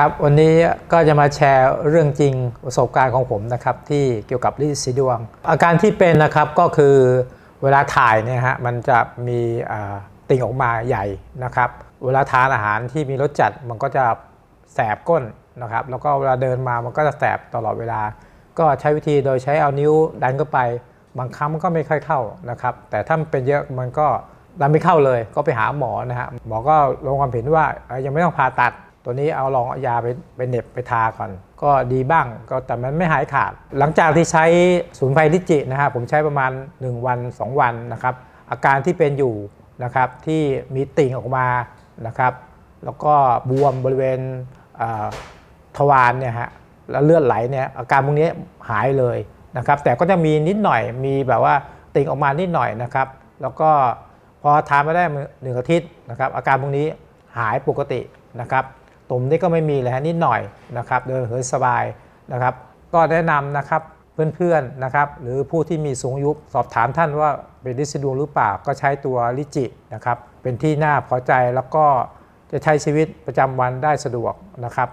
ครับวันนี้ก็จะมาแชร์เรื่องจริงประสบการณ์ของผมนะครับที่เกี่ยวกับลินสีดวง อาการที่เป็นนะครับก็คือเวลาถ่ายเนี่ยฮะมันจะมีติ่งออกมาใหญ่นะครับ เวลาทานอาหารที่มีรสจัดมันก็จะแสบก้นนะครับ แล้วก็เวลาเดินมามันก็จะแสบตลอดเวลา ก็ใช้วิธีโดยใช้เอานิ้วดันเข้าไป บางครั้งมันก็ไม่ค่อยเข้านะครับ แต่ถ้ามันเป็นเยอะมันก็ดันไม่เข้าเลย ก็ไปหาหมอนะฮะหมอก็ลงความเห็นว่ายังไม่ต้องผ่าตัด ตัวนี้เอาลองเอายาไปไปเหน็บไปทาก่อน ก็ดีบ้างก็แต่มันไม่หายขาด หลังจากที่ใช้ศูนย์ไฟลิจินะฮะผมใช้ประมาณ 1 วัน 2 วันนะครับ อาการที่เป็นอยู่นะครับที่มีติ่งออกมานะครับ แล้วก็บวมบริเวณทวารเนี่ยฮะแล้วเลือดไหลเนี่ยอาการพวกนี้หายเลยนะครับ แต่ก็จะมีนิดหน่อยมีแบบว่าติ่งออกมานิดหน่อยนะครับ แล้วก็พอทานมาได้หนึ่งอาทิตย์นะครับ อาการพวกนี้หายปกตินะครับ ตุ่มนี่ก็ไม่มีเลยฮะนิดหน่อยนะครับเดินเหินสบายนะครับก็แนะนำนะครับเพื่อนๆนะครับหรือผู้ที่มีสูงอายุสอบถามท่านว่าเป็นลิซิดวงหรือเปล่าก็ใช้ตัวลิจินะครับเป็นที่น่าพอใจแล้วก็จะใช้ชีวิตประจำวันได้สะดวกนะครับ